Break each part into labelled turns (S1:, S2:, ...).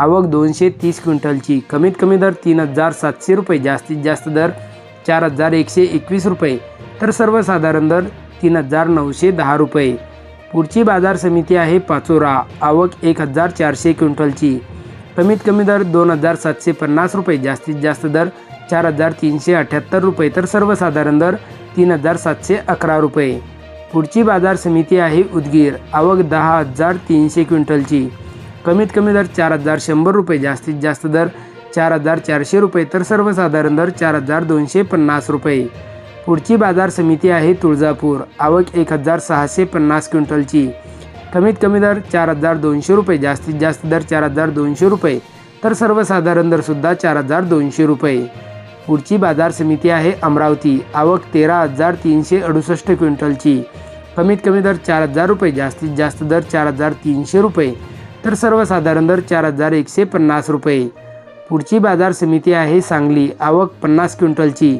S1: आवक दोनशे तीस क्विंटलची. कमीत कमी दर तीन हजार सातशे रुपये जास्तीत जास्त दर चार हजार एकशे एकवीस रुपये. तर सर्वसाधारण दर तीन हजार नऊशे दहा रुपये. पुढची बाजार समिती आहे पाचोरा. आवक एक हजार चारशे क्विंटलची. कमीत कमी दर दोन हजार सातशे पन्नास रुपये जास्तीत जास्त दर चार हजार तीनशे अठ्ठ्याहत्तर रुपये. तर सर्वसाधारण दर तीन हजार सातशे अकरा रुपये. पुढची बाजार समिती आहे उदगीर. आवक दहा हजार तीनशे क्विंटलची. कमीत कमी दर चार हजार शंभर रुपये जास्तीत जास्त दर चार हजार चारशे रुपये तर सर्वसाधारण दर चार हजार दोनशे पन्नास रुपये. पुढची बाजार समिती आहे तुळजापूर आवक एक हजार सहाशे पन्नास क्विंटलची. कमीत कमी दर चार हजार दोनशे रुपये जास्तीत जास्त दर चार हजार दोनशे रुपये तर सर्वसाधारण दरसुद्धा चार हजार दोनशे रुपये. पुढची बाजार समिती आहे अमरावती आवक तेरा हजार तीनशे अडुसष्ट क्विंटलची. कमीत कमी दर चार हजार रुपये जास्तीत जास्त दर चार हजार तीनशे रुपये तर सर्वसाधारण दर चार हजार एकशे पन्नास रुपये. पुढची बाजार समिती आहे सांगली. आवक पन्नास क्विंटलची.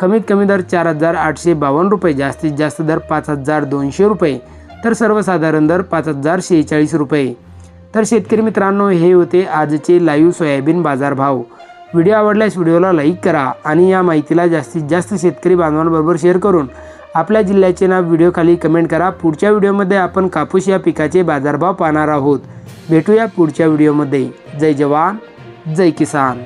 S1: कमीत कमी दर चार हजार आठशे बावन्न रुपये. जास्तीत जास्त दर पाच हजार दोनशे रुपये. तर सर्वसाधारण दर पाच हजार शेहेचाळीस रुपये. तर शेतकरी मित्रांनो हे होते आजचे लाईव्ह सोयाबीन बाजारभाव. व्हिडिओ आवडल्यास व्हिडिओला लाईक करा आणि या माहितीला जास्तीत जास्त शेतकरी बांधवांबरोबर शेअर करून आपल्या जिल्ह्याचे नाव व्हिडिओ खाली कमेंट करा. पुढच्या व्हिडिओमध्ये आपण कापूस या पिकाचे बाजारभाव पाहणार आहोत. भेटूया पुढच्या व्हिडिओमध्ये जय जवान जय किसान.